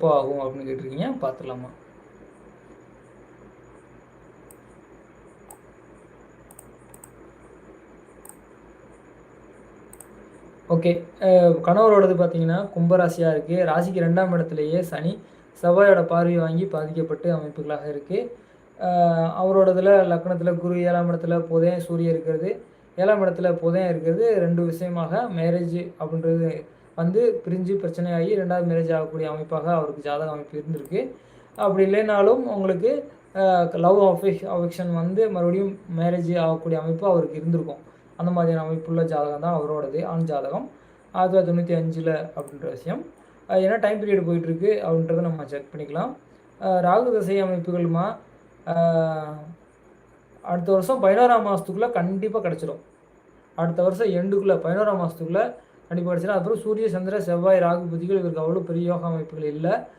எப்போ ஆகும் அப்படின்னு கேட்டிருக்கீங்க பார்த்துடலாமா? ஓகே கணவரோடது பார்த்தீங்கன்னா கும்பராசியாக இருக்குது ராசிக்கு ரெண்டாம் இடத்துலையே சனி செவ்வாயோட பார்வை வாங்கி பாதிக்கப்பட்டு அமைப்புகளாக இருக்குது அவரோடதுல லக்னத்தில் குரு ஏழாம் இடத்துல புதையன் சூரியன் இருக்கிறது. ஏழாம் இடத்துல புதையன் இருக்கிறது. ரெண்டு விஷயமாக மேரேஜ் அப்படின்றது வந்து பிரிஞ்சு பிரச்சனையாகி ரெண்டாவது மேரேஜ் ஆகக்கூடிய அமைப்பாக அவருக்கு ஜாதக அமைப்பு இருந்திருக்கு. அப்படி இல்லைனாலும் உங்களுக்கு லவ் அஃபெக் அஃபெக்ஷன் வந்து மறுபடியும் மேரேஜ் ஆகக்கூடிய அமைப்பு அவருக்கு இருந்திருக்கும். அந்த மாதிரியான அமைப்புள்ள ஜாதகம் தான் அவரோடது ஆண் ஜாதகம். ஆயிரத்தி தொள்ளாயிரத்தி தொண்ணூற்றி அஞ்சில் அப்படின்ற விஷயம். ஏன்னா டைம் பீரியட் போயிட்டுருக்கு அப்படின்றத நம்ம செக் பண்ணிக்கலாம். ராகு தசை அமைப்புகளுமா அடுத்த வருஷம் பதினோராம் மாதத்துக்குள்ளே கண்டிப்பாக கிடச்சிடும் அடுத்த வருஷம் எண்டுக்குள்ளே பதினோராம் மாதத்துக்குள்ளே கண்டிப்பாக கிடச்சிடும் அப்புறம் சூரிய சந்திர செவ்வாய் ராகு புதிகள் இவருக்கு அவ்வளோ பெரிய யோகா அமைப்புகள் இல்லை.